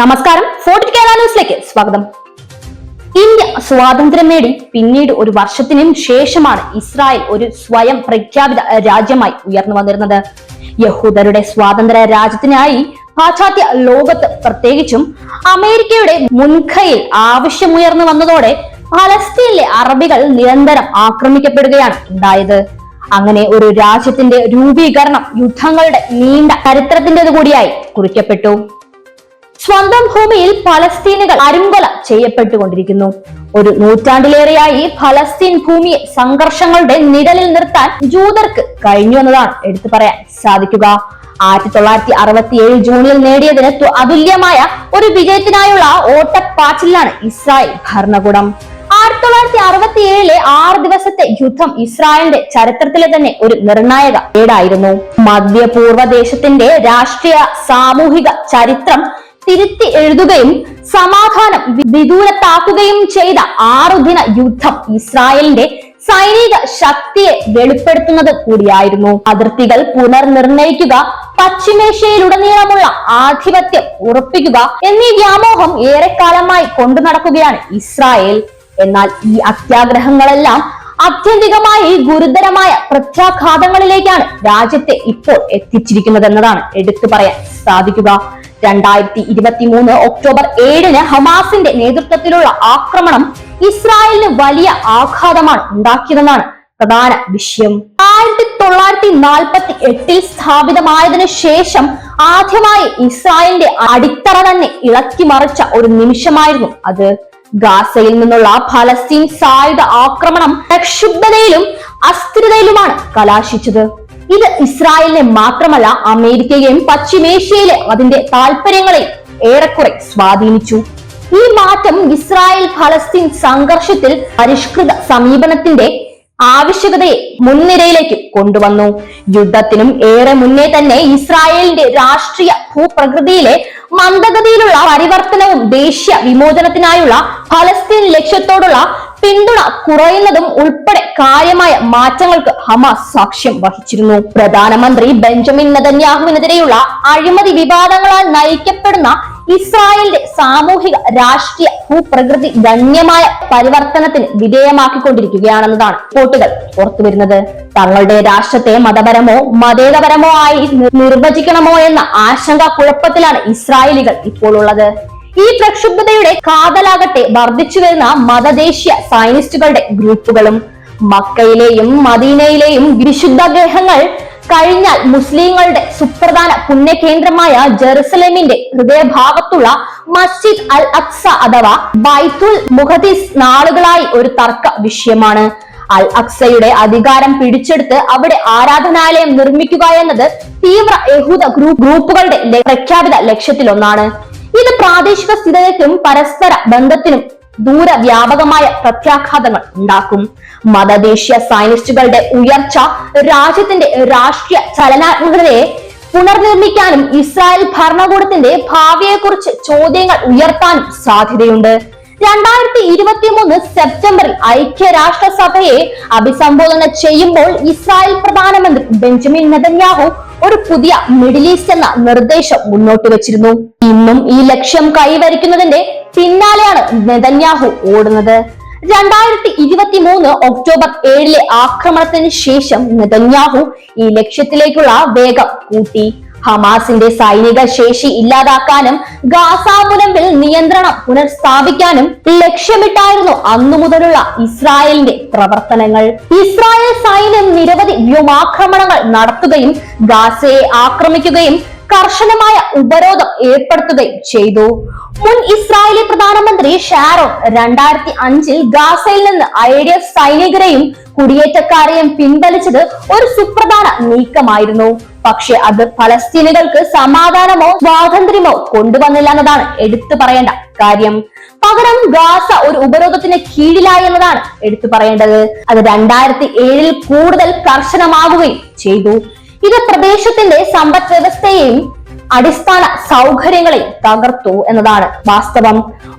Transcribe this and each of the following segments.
നമസ്കാരം. ഫോർട്ട് കേരള ന്യൂസിലേക്ക് സ്വാഗതം. ഇന്ത്യ സ്വാതന്ത്ര്യം നേടി പിന്നീട് ഒരു വർഷത്തിനും ശേഷമാണ് ഇസ്രായേൽ ഒരു സ്വയം പ്രഖ്യാപിത രാജ്യമായി ഉയർന്നു വന്നിരുന്നത്. യഹൂദരുടെ സ്വാതന്ത്ര്യ രാജ്യത്തിനായി പാശ്ചാത്യ ലോകത്ത് പ്രത്യേകിച്ചും അമേരിക്കയുടെ മുൻകൈയിൽ ആവശ്യമുയർന്നു വന്നതോടെ പലസ്തീനിലെ അറബികൾ നിരന്തരം ആക്രമിക്കപ്പെടുകയാണ് ഉണ്ടായത്. അങ്ങനെ ഒരു രാജ്യത്തിന്റെ രൂപീകരണം യുദ്ധങ്ങളുടെ നീണ്ട ചരിത്രത്തിന്റെത് കൂടിയായി കുറിക്കപ്പെട്ടു. സ്വന്തം ഭൂമിയിൽ ഫലസ്തീനുകൾ അരുമ്പല ചെയ്യപ്പെട്ടുകൊണ്ടിരിക്കുന്നു. ഒരു നൂറ്റാണ്ടിലേറെയായി ഫലസ്തീൻ ഭൂമിയെ സംഘർഷങ്ങളുടെ നിഴലിൽ നിർത്താൻ ജൂതർക്ക് കഴിഞ്ഞു എന്നതാണ് എടുത്തു പറയാൻ സാധിക്കുക. ആയിരത്തി തൊള്ളായിരത്തി അറുപത്തി ഏഴ് ജൂണിൽ നേടിയതിന് അതുല്യമായ ഒരു വിജയത്തിനായുള്ള ഓട്ടപ്പാച്ചിലാണ് ഇസ്രായേൽ ഭരണകൂടം. ആയിരത്തി തൊള്ളായിരത്തി അറുപത്തി ഏഴിലെ ആറ് ദിവസത്തെ യുദ്ധം ഇസ്രായേലിന്റെ ചരിത്രത്തിലെ തന്നെ ഒരു നിർണായക ഏടായിരുന്നു. മധ്യപൂർവ ദേശത്തിന്റെ രാഷ്ട്രീയ സാമൂഹിക ചരിത്രം തിരുത്തി എഴുതുകയും സമാധാനം വിദൂരത്താക്കുകയും ചെയ്ത ആറുദിന യുദ്ധം ഇസ്രായേലിന്റെ സൈനിക ശക്തിയെ വെളിപ്പെടുത്തുന്നത് കൂടിയായിരുന്നു. അതിർത്തികൾ പുനർനിർണയിക്കുക പശ്ചിമേഷ്യയിലുടനീളമുള്ള ആധിപത്യം ഉറപ്പിക്കുക എന്നീ വ്യാമോഹം ഏറെക്കാലമായി കൊണ്ടു നടക്കുകയാണ് ഇസ്രായേൽ. എന്നാൽ ഈ അത്യാഗ്രഹങ്ങളെല്ലാം അത്യന്തികമായി ഗുരുതരമായ പ്രത്യാഘാതങ്ങളിലേക്കാണ് രാജ്യത്തെ ഇപ്പോൾ എത്തിച്ചിരിക്കുന്നത് എന്നതാണ് എടുത്തു പറയാൻ സാധിക്കുക. രണ്ടായിരത്തി ഇരുപത്തി മൂന്ന് ഒക്ടോബർ ഏഴിന് ഹമാസിന്റെ നേതൃത്വത്തിലുള്ള ആക്രമണം ഇസ്രായേലിന് വലിയ ആഘാതമാണ് ഉണ്ടാക്കിയതെന്നാണ് പ്രധാന വിഷയം. ആയിരത്തി തൊള്ളായിരത്തി നാൽപ്പത്തി എട്ടിൽ സ്ഥാപിതമായതിനു ശേഷം ആദ്യമായി ഇസ്രായേലിന്റെ അടിത്തറ തന്നെ ഇളക്കി മറിച്ച ഒരു നിമിഷമായിരുന്നു അത്. ഗാസയിൽ നിന്നുള്ള ഫലസ്തീൻ സായുധ ആക്രമണം പ്രക്ഷുബ്ധതയിലും അസ്ഥിരതയിലുമാണ് കലാശിച്ചത്. ഇത് ഇസ്രായേലിനെ മാത്രമല്ല അമേരിക്കയെയും പശ്ചിമേഷ്യയിലെ അതിന്റെ താല്പര്യങ്ങളെ ഏറെക്കുറെ സ്വാധീനിച്ചു. ഈ മാറ്റം ഇസ്രായേൽ ഫലസ്തീൻ സംഘർഷത്തിൽ പരിഷ്കൃത സമീപനത്തിന്റെ ആവശ്യകതയെ മുൻനിരയിലേക്ക് കൊണ്ടുവന്നു. യുദ്ധത്തിനും ഏറെ മുന്നേ തന്നെ ഇസ്രായേലിന്റെ രാഷ്ട്രീയ ഭൂപ്രകൃതിയിലെ മന്ദഗതിയിലുള്ള പരിവർത്തനവും ദേശീയ വിമോചനത്തിനായുള്ള ഫലസ്തീൻ ലക്ഷ്യത്തോടുള്ള പിന്തുണ കുറയുന്നതും ഉൾപ്പെടെ കാര്യമായ മാറ്റങ്ങൾക്ക് ഹമാസ് സാക്ഷ്യം വഹിച്ചിരുന്നു. പ്രധാനമന്ത്രി ബെഞ്ചമിൻ നെതന്യാഹുവിനെതിരെയുള്ള അഴിമതി വിവാദങ്ങളാൽ നയിക്കപ്പെടുന്ന ഇസ്രായേലിന്റെ സാമൂഹിക രാഷ്ട്രീയ ഭൂപ്രകൃതി ഗണ്യമായ പരിവർത്തനത്തിന് വിധേയമാക്കിക്കൊണ്ടിരിക്കുകയാണെന്നതാണ് റിപ്പോർട്ടുകൾ പുറത്തുവരുന്നത്. തങ്ങളുടെ രാഷ്ട്രത്തെ മതപരമോ മതേതപരമോ ആയി നിർവചിക്കണമോ എന്ന ആശങ്ക കുഴപ്പത്തിലാണ് ഇസ്രായേലികൾ ഇപ്പോൾ ഉള്ളത്. ഈ പ്രക്ഷുബ്ധതയുടെ കാതലാകട്ടെ വർദ്ധിച്ചു വരുന്ന മതദേശീയ സയനിസ്റ്റുകളുടെ ഗ്രൂപ്പുകളും മക്കയിലെയും മദീനയിലെയും വിശുദ്ധ ഗ്രഹങ്ങൾ കഴിഞ്ഞാൽ മുസ്ലിങ്ങളുടെ സുപ്രധാന പുണ്യകേന്ദ്രമായ ജെറുസലേമിന്റെ ഹൃദയഭാഗത്തുള്ള മസ്ജിദ് അൽ അക്സ അഥവാ ബൈത്തുൽ മുഹദീസ് നാളുകളായി ഒരു തർക്ക വിഷയമാണ്. അൽ അക്സയുടെ അധികാരം പിടിച്ചെടുത്ത് അവിടെ ആരാധനാലയം നിർമ്മിക്കുക എന്നത് തീവ്ര യഹൂദ ഗ്രൂപ്പ് ഗ്രൂപ്പുകളുടെ പ്രഖ്യാപിത ലക്ഷ്യത്തിലൊന്നാണ്. ഇത് പ്രാദേശിക സ്ഥിരതയ്ക്കും പരസ്പര ബന്ധത്തിനും ദൂരവ്യാപകമായ പ്രത്യാഘാതങ്ങൾ ഉണ്ടാക്കും. മതദേശീയ സയനിസ്റ്റുകളുടെ ഉയർച്ച രാജ്യത്തിന്റെ രാഷ്ട്രീയ ചലനാത്മകതയെ പുനർനിർമ്മിക്കാനും ഇസ്രായേൽ ഭരണകൂടത്തിന്റെ ഭാവിയെക്കുറിച്ച് ചോദ്യങ്ങൾ ഉയർത്താനും സാധ്യതയുണ്ട്. രണ്ടായിരത്തി ഇരുപത്തി മൂന്ന് സെപ്റ്റംബറിൽ ഐക്യരാഷ്ട്രസഭയെ അഭിസംബോധന ചെയ്യുമ്പോൾ ഇസ്രായേൽ പ്രധാനമന്ത്രി ബെഞ്ചമിൻ നെതന്യാഹു ഒരു പുതിയ മിഡിൽ ഈസ്റ്റ് എന്ന നിർദ്ദേശം മുന്നോട്ട് വെച്ചിരുന്നു. ഇന്നും ഈ ലക്ഷ്യം കൈവരിക്കുന്നതിന്റെ പിന്നാലെയാണ് നെതന്യാഹു ഓടുന്നത്. രണ്ടായിരത്തി ഇരുപത്തി മൂന്ന് ഒക്ടോബർ ഏഴിലെ ആക്രമണത്തിന് ശേഷം നെതന്യാഹു ഈ ലക്ഷ്യത്തിലേക്കുള്ള വേഗം കൂട്ടി. ഹമാസിന്റെ സൈനിക ശേഷി ഇല്ലാതാക്കാനും ഗാസ മുനമ്പിൽ നിയന്ത്രണം പുനഃസ്ഥാപിക്കാനും ലക്ഷ്യമിട്ടായിരുന്നു അന്നു മുതലുള്ള ഇസ്രായേലിന്റെ പ്രവർത്തനങ്ങൾ. ഇസ്രായേൽ സൈന്യം നിരവധി വ്യോമാക്രമണങ്ങൾ നടത്തുകയും ഗാസയെ ആക്രമിക്കുകയും കർശനമായ ഉപരോധം ഏർപ്പെടുത്തുകയും ചെയ്തു. മുൻ ഇസ്രായേലി പ്രധാനമന്ത്രി ഷാരോൺ രണ്ടായിരത്തി അഞ്ചിൽ ഗാസയിൽ നിന്ന് ഐ ഡി എഫ് സൈനികരെയും കുടിയേറ്റക്കാരെയും പിൻവലിച്ചത് ഒരു സുപ്രധാന നീക്കമായിരുന്നു. പക്ഷെ അത് ഫലസ്തീനികൾക്ക് സമാധാനമോ സ്വാതന്ത്ര്യമോ കൊണ്ടുവന്നില്ല എന്നതാണ് എടുത്തു പറയേണ്ട കാര്യം. പകരം ഗാസ ഒരു ഉപരോധത്തിന് കീഴിലായി എന്നതാണ് എടുത്തു പറയേണ്ടത്. അത് രണ്ടായിരത്തി ഏഴിൽ കൂടുതൽ കർശനമാകുകയും ചെയ്തു. ഇത് പ്രദേശത്തിന്റെ സമ്പദ് വ്യവസ്ഥയെയും അടിസ്ഥാന സൗകര്യങ്ങളെ തകർത്തു എന്നതാണ് വാസ്തവം.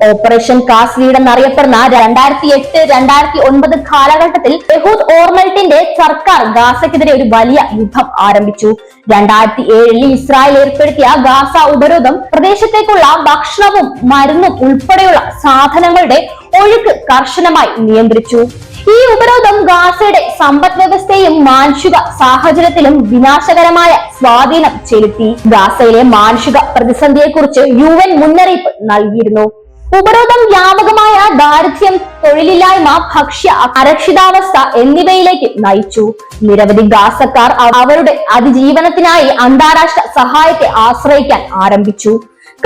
ഓപ്പറേഷൻ കാസ് ലീഡ് എന്നറിയപ്പെടുന്ന രണ്ടായിരത്തി എട്ട് രണ്ടായിരത്തി ഒൻപത് കാലഘട്ടത്തിൽ യഹൂദ് ഓർമൽട്ടിന്റെ സർക്കാർ ഗാസയ്ക്കെതിരെ ഒരു വലിയ യുദ്ധം ആരംഭിച്ചു. രണ്ടായിരത്തി ഏഴിൽ ഇസ്രായേൽ ഏർപ്പെടുത്തിയ ഗാസ ഉപരോധം പ്രദേശത്തേക്കുള്ള ഭക്ഷണവും മരുന്നും ഉൾപ്പെടെയുള്ള സാധനങ്ങളുടെ ഒഴുക്ക് കർശനമായി നിയന്ത്രിച്ചു. ഈ ഉപരോധം ഗാസയുടെ സമ്പദ് വ്യവസ്ഥയും മാനുഷിക സാഹചര്യത്തിലും വിനാശകരമായ സ്വാധീനം ചെലുത്തി. ഗാസയിലെ മാനുഷിക പ്രതിസന്ധിയെക്കുറിച്ച് യു എൻ മുന്നറിയിപ്പ് നൽകിയിരുന്നു. ഉപരോധം വ്യാപകമായ ദാരിദ്ര്യം തൊഴിലില്ലായ്മ ഭക്ഷ്യ അരക്ഷിതാവസ്ഥ എന്നിവയിലേക്ക് നയിച്ചു. നിരവധി ഗാസക്കാർ അവരുടെ അതിജീവനത്തിനായി അന്താരാഷ്ട്ര സഹായത്തെ ആശ്രയിക്കാൻ ആരംഭിച്ചു.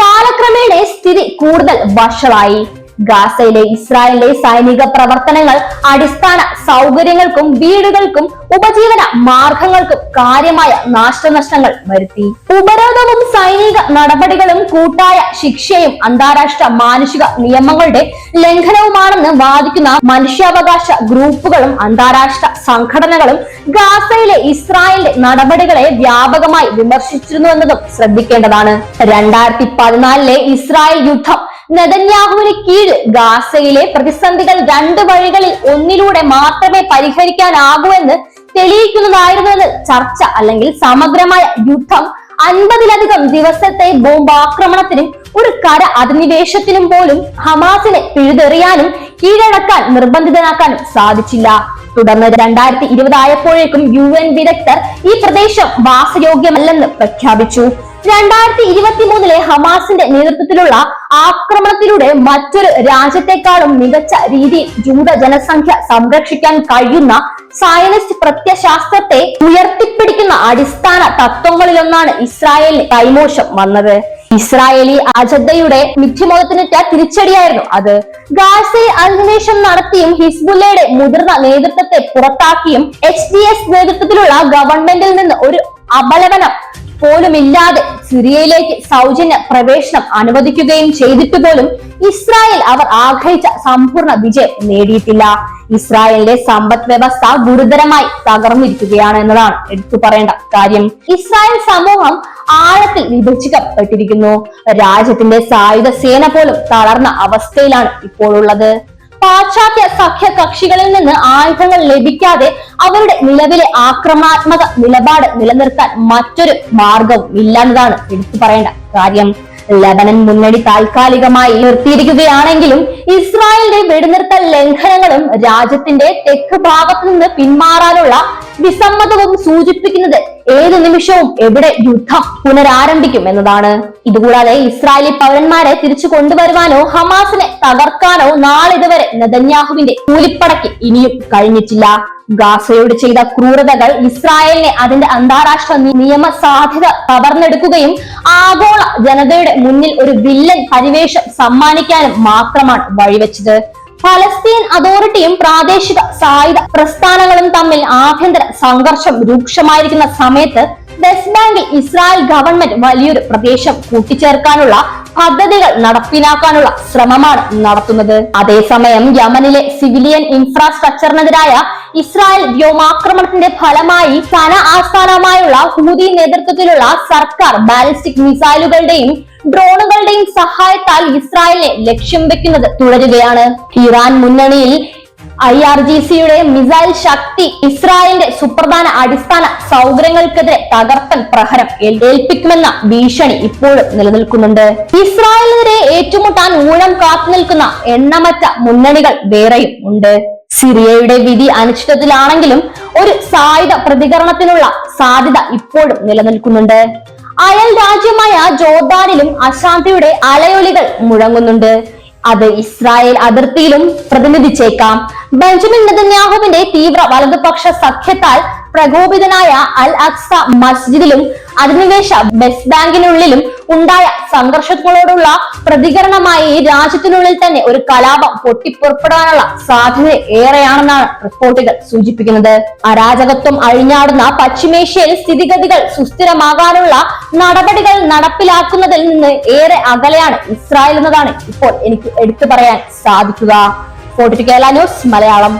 കാലക്രമേണ സ്ഥിതി കൂടുതൽ വഷളായി. ഗാസയിലെ ഇസ്രായേലിലെ സൈനിക പ്രവർത്തനങ്ങൾ അടിസ്ഥാന സൗകര്യങ്ങൾക്കും വീടുകൾക്കും ഉപജീവന മാർഗങ്ങൾക്കും കാര്യമായ നാശനഷ്ടങ്ങൾ വരുത്തി. ഉപരോധവും സൈനിക നടപടികളും കൂട്ടായ ശിക്ഷയും അന്താരാഷ്ട്ര മാനുഷിക നിയമങ്ങളുടെ ലംഘനവുമാണെന്ന് വാദിക്കുന്ന മനുഷ്യാവകാശ ഗ്രൂപ്പുകളും അന്താരാഷ്ട്ര സംഘടനകളും ഗാസയിലെ ഇസ്രായേലിന്റെ നടപടികളെ വ്യാപകമായി വിമർശിച്ചിരുന്നു എന്നതും ശ്രദ്ധിക്കേണ്ടതാണ്. രണ്ടായിരത്തി പതിനാലിലെ ഇസ്രായേൽ യുദ്ധം നെതന്യാഹുവിന് കീഴിൽ ഗാസയിലെ പ്രതിസന്ധികൾ രണ്ട് വഴികളിൽ ഒന്നിലൂടെ മാത്രമേ പരിഹരിക്കാനാകൂ എന്ന് തെളിയിക്കുന്നതായിരുന്നുവെന്ന് ചർച്ച അല്ലെങ്കിൽ സമഗ്രമായ യുദ്ധം അൻപതിലധികം ദിവസത്തെ ബോംബാക്രമണത്തിനും ഒരു കര അധിനിവേശത്തിനും പോലും ഹമാസിനെ പിഴുതെറിയാനും കീഴടക്കാൻ നിർബന്ധിതനാക്കാനും സാധിച്ചില്ല. തുടർന്ന് രണ്ടായിരത്തി ഇരുപതായപ്പോഴേക്കും യു എൻ വിദഗ്ധർ ഈ പ്രദേശം വാസയോഗ്യമല്ലെന്ന് പ്രഖ്യാപിച്ചു. രണ്ടായിരത്തി ഇരുപത്തി മൂന്നിലെ ഹമാസിന്റെ നേതൃത്വത്തിലുള്ള ആക്രമണത്തിലൂടെ മറ്റൊരു രാജ്യത്തെക്കാളും മികച്ച രീതിയിൽ ജൂത ജനസംഖ്യ സംരക്ഷിക്കാൻ കഴിയുന്ന സയനിസ്റ്റ് പ്രത്യശാസ്ത്രത്തെ ഉയർത്തിപ്പിടിക്കുന്ന അടിസ്ഥാന തത്വങ്ങളിലൊന്നാണ് ഇസ്രായേലിന് കൈമോശം വന്നത്. ഇസ്രായേലി അജദ്ദയുടെ മിഥ്യമോദത്തിനിട്ട തിരിച്ചടിയായിരുന്നു അത്. ഗാസയിൽ അധിനിവേശം നടത്തിയും ഹിസ്ബുല്ലയുടെ മുതിർന്ന നേതൃത്വത്തെ പുറത്താക്കിയും എച്ച് ഡി എസ് നേതൃത്വത്തിലുള്ള ഗവൺമെന്റിൽ നിന്ന് ഒരു അപലപനം പോലുമില്ലാതെ സിറിയയിലേക്ക് സൗജന്യ പ്രവേശനം അനുവദിക്കുകയും ചെയ്തിട്ട് പോലും ഇസ്രായേൽ അവർ ആഗ്രഹിച്ച സമ്പൂർണ വിജയം നേടിയിട്ടില്ല. ഇസ്രായേലിന്റെ സമ്പദ് വ്യവസ്ഥ ഗുരുതരമായി തകർന്നിരിക്കുകയാണ് എന്നതാണ് എടുത്തു പറയേണ്ട കാര്യം. ഇസ്രായേൽ സമൂഹം ആഴത്തിൽ വിഭജിക്കപ്പെട്ടിരിക്കുന്നു. രാജ്യത്തിന്റെ സായുധ സേന പോലും തളർന്ന അവസ്ഥയിലാണ് ഇപ്പോൾ ഉള്ളത്. പാശ്ചാത്യ സഖ്യ കക്ഷികളിൽ നിന്ന് ആയുധങ്ങൾ ലഭിക്കാതെ അവരുടെ നിലവിലെ ആക്രമണാത്മക നിലപാട് നിലനിർത്താൻ മറ്റൊരു മാർഗവും ഇല്ലെന്നതാണ് എടുത്തു പറയേണ്ട കാര്യം. ലബനൻ മുന്നണി താൽക്കാലികമായി നിർത്തിയിരിക്കുകയാണെങ്കിലും ഇസ്രായേലിന്റെ വെടിനിർത്തൽ ലംഘനങ്ങളും രാജ്യത്തിന്റെ തെക്ക് ഭാഗത്തു നിന്ന് പിന്മാറാനുള്ള വിസമ്മതവും സൂചിപ്പിക്കുന്നത് ഏത് നിമിഷവും എവിടെ യുദ്ധം പുനരാരംഭിക്കും എന്നതാണ്. ഇതുകൂടാതെ ഇസ്രായേലി പൗരന്മാരെ തിരിച്ചു കൊണ്ടുവരുവാനോ ഹമാസിനെ തകർക്കാനോ നാളിതുവരെ നെതന്യാഹുവിന്റെ കൂലിപ്പടയ്ക്ക് ഇനിയും കഴിഞ്ഞിട്ടില്ല. ഗാസയോട് ചെയ്ത ക്രൂരതകൾ ഇസ്രായേലിനെ അതിന്റെ അന്താരാഷ്ട്ര നിയമ സാധ്യത കവർന്നെടുക്കുകയും ആഗോള ജനതയുടെ മുന്നിൽ ഒരു വില്ലൻ പരിവേഷം സമ്മാനിക്കാനും മാത്രമാണ് വഴിവെച്ചത്. ഫലസ്തീൻ അതോറിറ്റിയും പ്രാദേശിക സായുധ പ്രസ്ഥാനങ്ങളും തമ്മിൽ ആഭ്യന്തര സംഘർഷം രൂക്ഷമായിരിക്കുന്ന സമയത്ത് വെസ്റ്റ് ബാങ്കിൽ ഇസ്രായേൽ ഗവൺമെന്റ് വലിയൊരു പ്രദേശം കൂട്ടിച്ചേർക്കാനുള്ള പദ്ധതികൾ നടപ്പിലാക്കാനുള്ള ശ്രമമാണ് നടത്തുന്നത്. അതേസമയം യമനിലെ സിവിലിയൻ ഇൻഫ്രാസ്ട്രക്ചറിനെതിരായ ഇസ്രായേൽ വ്യോമാക്രമണത്തിന്റെ ഫലമായി സന ആസ്ഥാനമായുള്ള ഹൂതി നേതൃത്വത്തിലുള്ള സർക്കാർ ബാലിസ്റ്റിക് മിസൈലുകളുടെയും ഡ്രോണുകളുടെയും സഹായത്താൽ ഇസ്രായേലിനെ ലക്ഷ്യം വെക്കുന്നത് തുടരുകയാണ്. ഇറാൻ മുന്നണിയിൽ ഐ ആർ ജി സിയുടെ മിസൈൽ ശക്തി ഇസ്രായേലിന്റെ സുപ്രധാന അടിസ്ഥാന സൗകര്യങ്ങൾക്കെതിരെ തകർപ്പൻ പ്രഹരം ഏൽപ്പിക്കുമെന്ന ഭീഷണി ഇപ്പോഴും നിലനിൽക്കുന്നുണ്ട്. ഇസ്രായേലിനെതിരെ ഏറ്റുമുട്ടാൻ ഊഴം കാത്തു നിൽക്കുന്ന എണ്ണമറ്റ മുന്നണികൾ വേറെയും ഉണ്ട്. സിറിയയുടെ വിധി അനിശ്ചിതത്തിലാണെങ്കിലും ഒരു സായുധ പ്രതികരണത്തിനുള്ള സാധ്യത ഇപ്പോഴും നിലനിൽക്കുന്നുണ്ട്. അയൽ രാജ്യമായ ജോർദാനിലും അശാന്തിയുടെ അലയൊലികൾ മുഴങ്ങുന്നുണ്ട്. അത് ഇസ്രായേൽ അതിർത്തിയിലും പ്രതിനിധിച്ചേക്കാം. ബെഞ്ചമിൻ നെതന്യാഹുവിന്റെ തീവ്ര വലതുപക്ഷ സഖ്യത്താൽ പ്രകോപിതനായ അൽ അക്സ മസ്ജിദിലും അധിനിവേശ വെസ്റ്റ് ബാങ്കിനുള്ളിലും ഉണ്ടായ സംഘർഷങ്ങളോടുള്ള പ്രതികരണമായി രാജ്യത്തിനുള്ളിൽ തന്നെ ഒരു കലാപം പൊട്ടിപ്പുറപ്പെടാനുള്ള സാധ്യത ഏറെയാണെന്നാണ് റിപ്പോർട്ടുകൾ സൂചിപ്പിക്കുന്നത്. അരാജകത്വം അഴിഞ്ഞാടുന്ന പശ്ചിമേഷ്യയിൽ സ്ഥിതിഗതികൾ സുസ്ഥിരമാകാനുള്ള നടപടികൾ നടപ്പിലാക്കുന്നതിൽ നിന്ന് ഏറെ അകലെയാണ് ഇസ്രായേൽ എന്നതാണ് ഇപ്പോൾ എനിക്ക് എടുത്തു പറയാൻ സാധിക്കുക. ഫോർട്ടിഫിക്കേല ന്യൂസ് മലയാളം.